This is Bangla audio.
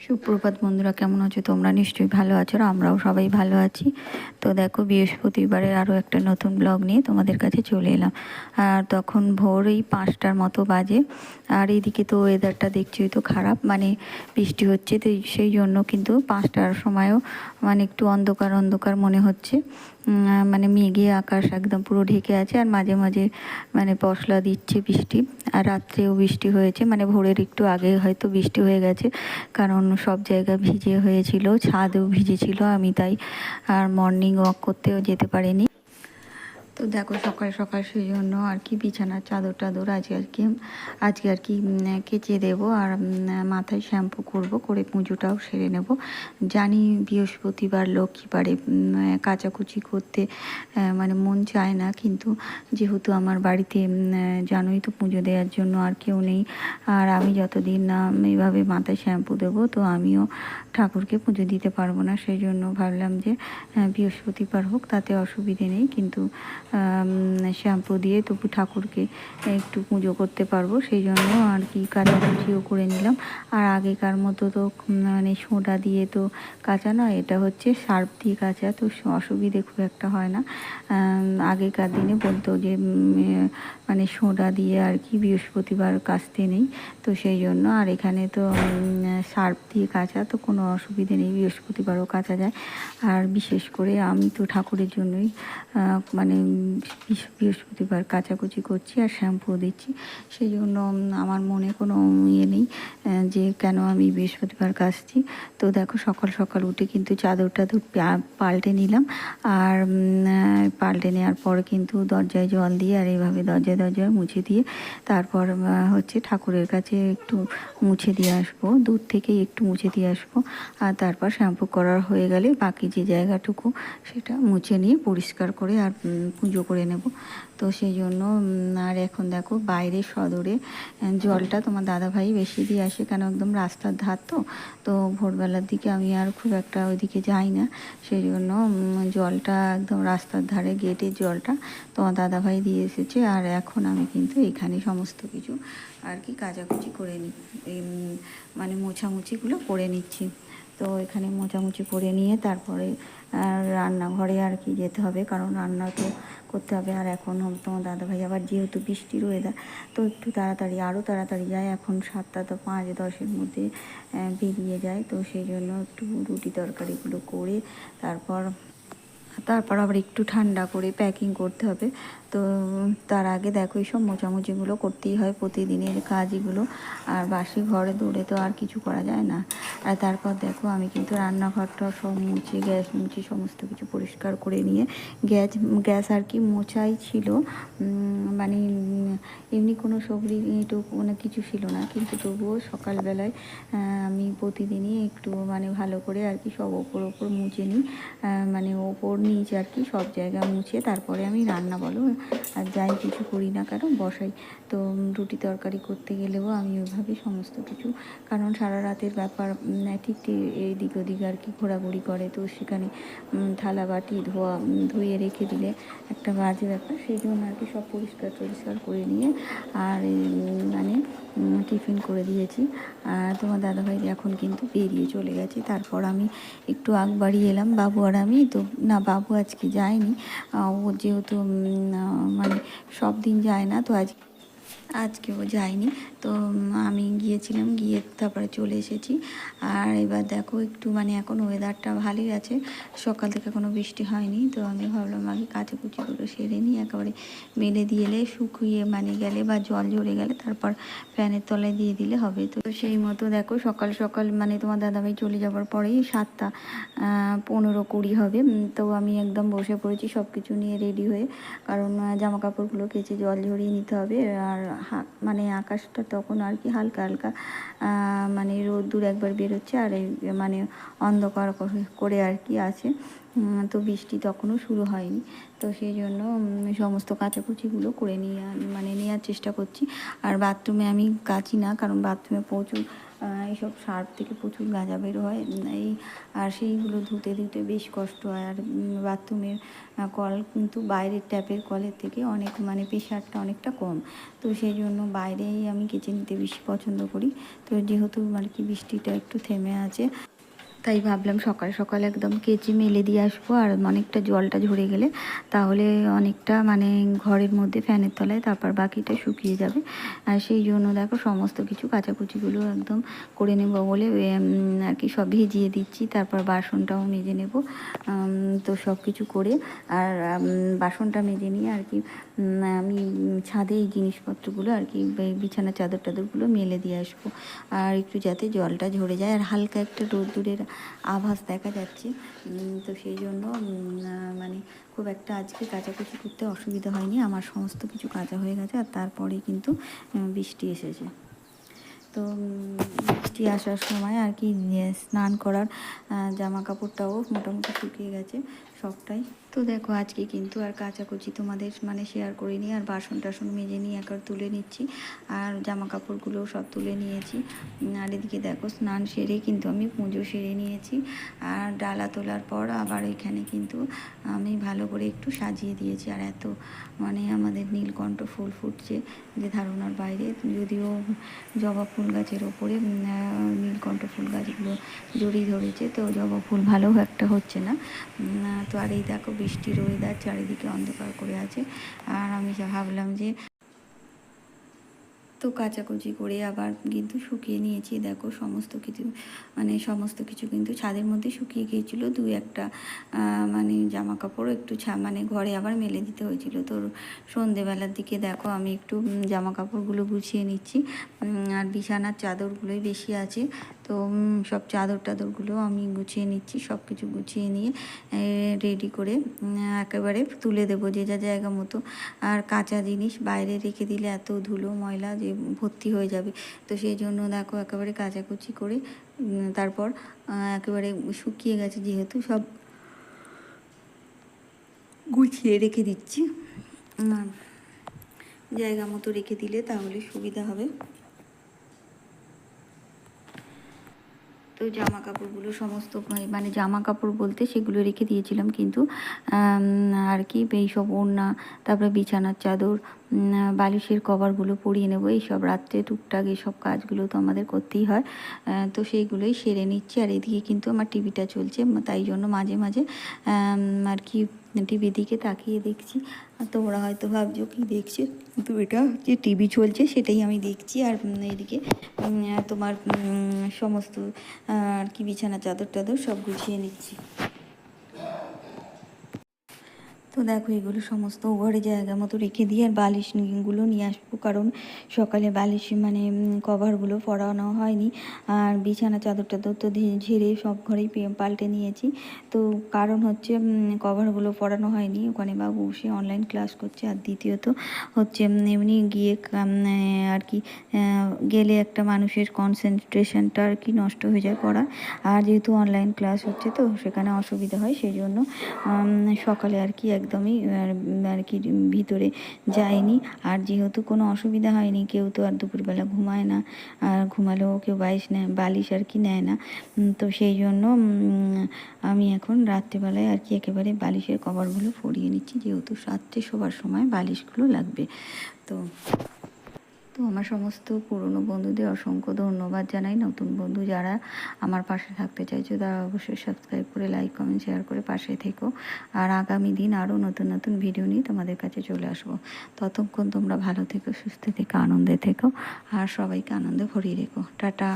সুপ্রভাত বন্ধুরা, কেমন আছো? তোমরা নিশ্চয়ই ভালো আছো আমরাও সবাই ভালো আছি। তো দেখো, বৃহস্পতিবারের আরও একটা নতুন ব্লগ নিয়ে তোমাদের কাছে চলে এলাম। আর তখন ভোর এই পাঁচটার মতো বাজে। আর এইদিকে তো ওয়েদারটা দেখছোই তো খারাপ মানে বৃষ্টি হচ্ছে, তো সেই জন্য কিন্তু পাঁচটার সময়ও মানে একটু অন্ধকার অন্ধকার মনে হচ্ছে। মানে মেঘে আকাশ একদম পুরো ঢেকে আছে আর মাঝে মাঝে মানে পশলা দিচ্ছে বৃষ্টি আর রাত্রেও বৃষ্টি হয়েছে। মানে ভোরের একটু আগে হয়তো বৃষ্টি হয়ে গেছে, কারণ সব জায়গা ভিজে হয়েছিল, ছাদও ভিজেছিল, আমি তাই আর মর্নিং ওয়াক করতেও যেতে পারিনি। তো দেখো সকাল সকাল সেই জন্য আর কি বিছানার চাদর টাদর আজকে আর কি, আজকে আর কি কেচে দেবো আর মাথায় শ্যাম্পু করব, করে পুজোটাও সেরে নেব। জানি বৃহস্পতিবার, লক্ষ্মীবারে কাচাকুচি করতে মানে মন চায় না, কিন্তু যেহেতু আমার বাড়িতে জানোই তো পুজো দেওয়ার জন্য আর কেউ নেই, আর আমি যতদিন না এইভাবে মাথায় শ্যাম্পু দেবো, তো আমিও ঠাকুরকে পুজো দিতে পারব না। সেই জন্য ভাবলাম যে বৃহস্পতিবার হোক, তাতে অসুবিধে নেই, কিন্তু শ্যাম্পু দিয়ে তবু ঠাকুরকে একটু পুজো করতে পারব, সেই জন্য আর কি কাচাকুচিও করে নিলাম। আর আগেকার মতো তো মানে সোডা দিয়ে তো কাঁচা নয়, এটা হচ্ছে সার্ফ দিয়ে কাঁচা, তো অসুবিধে খুব একটা হয় না। আগেকার দিনে বলতো যে মানে সোডা দিয়ে আর কি বৃহস্পতিবার কাচতে নেই, তো সেই জন্য আর এখানে তো সার্ফ দিয়ে কাচা, তো কোনো অসুবিধে নেই, বৃহস্পতিবারও কাচা যায়। আর বিশেষ করে আমি তো ঠাকুরের জন্যই মানে বৃহস্পতিবার কাচাকুচি করছি আর শ্যাম্পু দিচ্ছি। সেই জন্য আমার মনে কোনো ইয়ে নেই যে কেন আমি বৃহস্পতিবার কাচছি। তো দেখো, সকাল সকাল উঠে কিন্তু চাদর টাদর পাল্টে নিলাম। আর পাল্টে নেওয়ার পর কিন্তু দরজায় জল দিয়ে আর এইভাবে দরজায় দরজায় মুছে দিয়ে তারপর হচ্ছে ঠাকুরের কাছে একটু মুছে দিয়ে আসব। দূর থেকেই একটু মুছে দিয়ে আসব। আর তারপর শ্যাম্পু করার হয়ে গেলে বাকি যে জায়গাটুকু সেটা মুছে নিয়ে পরিষ্কার করে আর পুজো করে নেব। তো সেই জন্য আর এখন দেখো বাইরে সদরে জলটা তোমার দাদাভাই বেশি দিয়ে আসে, কেন একদম রাস্তার ধার তো। তো ভোরবেলার দিকে আমি আর খুব একটা ওইদিকে যাই না। সেই জন্য জলটা একদম রাস্তার ধারে গেটের জলটা তোমার দাদাভাই দিয়ে এসেছে। আর এখন আমি কিন্তু এখানে সমস্ত কিছু আর কি কাচাকুচি করে নিই মানে মোছামুছিগুলো করে নিচ্ছি। তো এখানে মোছামুছি করে নিয়ে তারপরে রান্নাঘরে আর কি যেতে হবে। কারণ রান্না তো করতে হবে। আর এখন তোমার দাদাভাই আবার যেহেতু বৃষ্টির ওয়েদার তো একটু তাড়াতাড়ি আরও তাড়াতাড়ি যায়। এখন সাতটা তো পাঁচ দশের মধ্যে বেরিয়ে যায়। তো সেই জন্য একটু রুটি তরকারিগুলো করে তারপর তারপর আবার একটু ঠান্ডা করে প্যাকিং করতে হবে। তো তার আগে দেখো এইসব মোচামুচিগুলো করতেই হয় প্রতিদিনের কাজগুলো। আর বাসি ঘরে দৌড়ে তো আর কিছু করা যায় না। আর তারপর দেখো আমি কিন্তু রান্নাঘরটা সব মুছে, গ্যাস মুছে, সমস্ত কিছু পরিষ্কার করে নিয়ে গ্যাস গ্যাস আর কি মোচাই ছিল। মানে এমনি কোনো সবজি মানে কিছু ছিল না। কিন্তু তবুও সকালবেলায় আমি প্রতিদিনই একটু মানে ভালো করে আর কি সব ওপর ওপর মুছে নিই। মানে ওপর নিচ আর কি, সব জায়গা মুছে তারপরে আমি রান্না বলো, আর যাই কিছু করি না কেন বসাই। তো রুটি তরকারি করতে গেলেও আমি ওইভাবে সমস্ত কিছু, কারণ সারা রাতের ব্যাপার ঠিক এদিক ওদিক আর কি ঘোরাঘুরি করে। তো সেখানে থালা বাটি ধোয়া ধুয়ে রেখে দিলে একটা বাজে ব্যাপার। সেই জন্য আর কি সব পরিষ্কার টরিষ্কার করে নিয়ে, আর মানে টিফিন করে দিয়েছি। আর তোমার দাদাভাই এখন কিন্তু বেরিয়ে চলে গেছে। তারপর আমি একটু আগ বাড়িয়ে এলাম, বাবু আর আমি। তো না, বাবু আজকে যায়নি। ও যেহেতু মানে সব দিন যায় না তো আজকে ও যায়নি। তো আমি গিয়েছিলাম, গিয়ে তারপরে চলে এসেছি। আর এবার দেখো একটু মানে এখন ওয়েদারটা ভালোই আছে। সকাল থেকে কোনো বৃষ্টি হয়নি। তো আমি ভাবলাম আগে কাচাকুচিগুলো সেরে নিই। একেবারে মেলে দিয়ে এলে, শুকিয়ে মানে গেলে বা জল ঝরে গেলে তারপর ফ্যানের তলায় দিয়ে দিলে হবে। তো সেই মতো দেখো সকাল সকাল মানে তোমার দাদাভাই চলে যাওয়ার পরেই সাতটা পনেরো কুড়ি হবে। তো আমি একদম বসে পড়েছি সব কিছু নিয়ে রেডি হয়ে। কারণ জামা কাপড়গুলো কেচে জল ঝরিয়ে নিতে হবে। আর মানে আকাশটা তখন আর কি হালকা হালকা মানে রোদ্দুর একবার বেরোচ্ছে আর মানে অন্ধকার করে- আর কি আছে। তো বৃষ্টি তখনও শুরু হয়নি। তো সেই জন্য সমস্ত কাচাকুচিগুলো করে নিয়ে মানে নেওয়ার চেষ্টা করছি। আর বাথরুমে আমি কাচি না, কারণ বাথরুমে প্রচুর এইসব সার্প থেকে প্রচুর গাঁজা বের হয়। এই, আর সেইগুলো ধুতে ধুতে বেশ কষ্ট হয়। আর বাথরুমের কল কিন্তু বাইরের ট্যাপের কলের থেকে অনেক মানে প্রেশারটা অনেকটা কম। তো সেই জন্য বাইরেই আমি কেচে নিতে বেশি পছন্দ করি। তো যেহেতু আর কি বৃষ্টিটা একটু থেমে আছে তাই ভাবলাম সকাল সকাল একদম কেচি মেলে দিয়ে আসব আর অনেকটা জলটা ঝরে গেলে তাহলে অনেকটা মানে ঘরের মধ্যে ফ্যানের তলায় তারপর বাকিটা শুকিয়ে যাবে। আর সেই জন্য দেখো সমস্ত কিছু কাচাকুচিগুলো একদম করে নেব বলে আর কি সব ভিজিয়ে দিচ্ছি। তারপর বাসনটাও মেজে নেব তো সব কিছু করে। আর বাসনটা মেজে নিয়ে আর কি আমি ছাদে এই জিনিসপত্রগুলো আর কি বিছানা চাদর টাদরগুলো মেলে দিয়ে আসব। আর একটু যাতে জলটা ঝরে যায়। আর হালকা একটা রোদ্দুরের আভাস দেখা যাচ্ছে। তো সেই জন্য মানে খুব একটা আজকে কাচাকুচি করতে অসুবিধা হয়নি। আমার সমস্ত কিছু কাঁচা হয়ে গেছে আর তারপরেই কিন্তু বৃষ্টি এসেছে। তো বৃষ্টি আসার সময় আর কি স্নান করার জামা কাপড়টাও মোটামুটি শুকিয়ে গেছে। সবটাই। তো দেখো, আজকে কিন্তু আর কাচাকুচি তোমাদের মানে শেয়ার করিনি, আর বাসন টাসন মেজে নিয়ে একবার তুলে নিচ্ছি, আর জামা কাপড়গুলোও সব তুলে নিয়েছি। আর এদিকে দেখো, স্নান সেরে কিন্তু আমি পুজো সেরে নিয়েছি, আর ডালা তোলার পর আবার এখানে কিন্তু আমি ভালো করে একটু সাজিয়ে দিয়েছি, আর এত মানে আমাদের নীলকণ্ঠ ফুল ফুটছে যে ধারণার বাইরে। যদিও জবা ফুল গাছের ওপরে নীলকণ্ঠ ফুল গাছগুলো জড়িয়ে ধরেছে, তো জবা ফুল ভালো একটা হচ্ছে না। তো আর এই দেখো বৃষ্টির ওয়েদার চারিদিকে অন্ধকার করে আছে। আর আমি ভাবলাম যে তো কাচাকুচি করে আবার কিন্তু শুকিয়ে নিয়েছি। দেখো সমস্ত কিছু মানে সমস্ত কিছু কিন্তু ছাদের মধ্যে শুকিয়ে গিয়েছিল। দু একটা মানে জামা কাপড় একটু মানে ঘরে আবার মেলে দিতে হয়েছিল। তো সন্ধেবেলার দিকে দেখো আমি একটু জামা কাপড়গুলো গুছিয়ে নিচ্ছি। আর বিছানার চাদরগুলোই বেশি আছে। তো সব চাদর টাদরগুলো আমি গুছিয়ে নিচ্ছি সব কিছু গুছিয়ে নিয়ে রেডি করে একেবারে তুলে দেবো যে যা জায়গা মতো। আর কাঁচা জিনিস বাইরে রেখে দিলে এত ধুলো, ময়লা যে ভর্তি হয়ে যাবে। তো সেই জন্য দেখো একেবারে কাচাকুচি করে তারপর একেবারে শুকিয়ে গেছে যেহেতু, সব গুছিয়ে রেখে দিচ্ছি। জায়গা মতো রেখে দিলে তাহলে সুবিধা হবে। তো জামা কাপড়গুলো সমস্ত মানে- মানে জামা কাপড় বলতে সেগুলো রেখে দিয়েছিলাম কিন্তু আর কি এইসব ওড়না, তারপরে বিছানার চাদর বালিশের কভারগুলো পরিয়ে নেব এইসব রাত্রে টুকটাক এইসব কাজগুলো তো আমাদের করতেই হয়। তো সেইগুলোই সেরে নিচ্ছি, আর এদিকে কিন্তু আমার টিভিটা চলছে, তাই জন্য মাঝে মাঝে আর কি টিভির দিকে তাকিয়ে দেখছি। আর তোমরা হয়তো ভাবছ, কি দেখছে? কিন্তু এটা যে টিভি চলছে সেটাই আমি দেখছি। আর এদিকে তোমার সমস্ত আর কি বিছানা চাদর টাদর সব গুছিয়ে নিচ্ছি। তো দেখো, এগুলো সমস্ত ঘরে জায়গা মতো রেখে দিয়ে আর বালিশগুলো নিয়ে আসব। কারণ সকালে বালিশ মানে কভারগুলো পরানো হয়নি। আর বিছানা, চাদর টাদর তো ঝেড়ে সব ঘরেই পাল্টে নিয়েছি। তো কারণ হচ্ছে কভারগুলো পরানো হয়নি। ওখানে বাবু সে অনলাইন ক্লাস করছে। আর দ্বিতীয়ত হচ্ছে এমনি গিয়ে আর কি গেলে একটা মানুষের কনসেন্ট্রেশনটা আর কি নষ্ট হয়ে যায় পড়া। আর যেহেতু অনলাইন ক্লাস হচ্ছে তো, সেখানে অসুবিধা হয়। সেই জন্য সকালে আর কি একদমই, আর কি ভিতরে যায়নি। আর যেহেতু কোনো অসুবিধা হয়নি, কেউ তো আর দুপুরবেলা ঘুমায় না, আর ঘুমালেও কেউ বাইশ নেয়, বালিশ আর কি নেয় না। তো সেই জন্য আমি এখন রাত্রেবেলায় আর কি একেবারে বালিশের কভারগুলো পরিয়ে নিচ্ছি, যেহেতু রাত্রে শোবার সময় বালিশগুলো লাগবে। তো তো আমার সমস্ত পুরনো বন্ধুদের অসংখ্য ধন্যবাদ জানাই। নতুন বন্ধু যারা আমার পাশে থাকতে চাইছো, তারা অবশ্যই সাবস্ক্রাইব করে লাইক কমেন্ট শেয়ার করে পাশে থেকো। আর আগামী দিন আরও নতুন নতুন ভিডিও নিয়ে তোমাদের কাছে চলে আসব। ততক্ষণ তোমরা ভালো থেকো, সুস্থ থেকো, আনন্দে থেকো, আর সবাইকে আনন্দে ভরিয়ে রেখো। টাটা।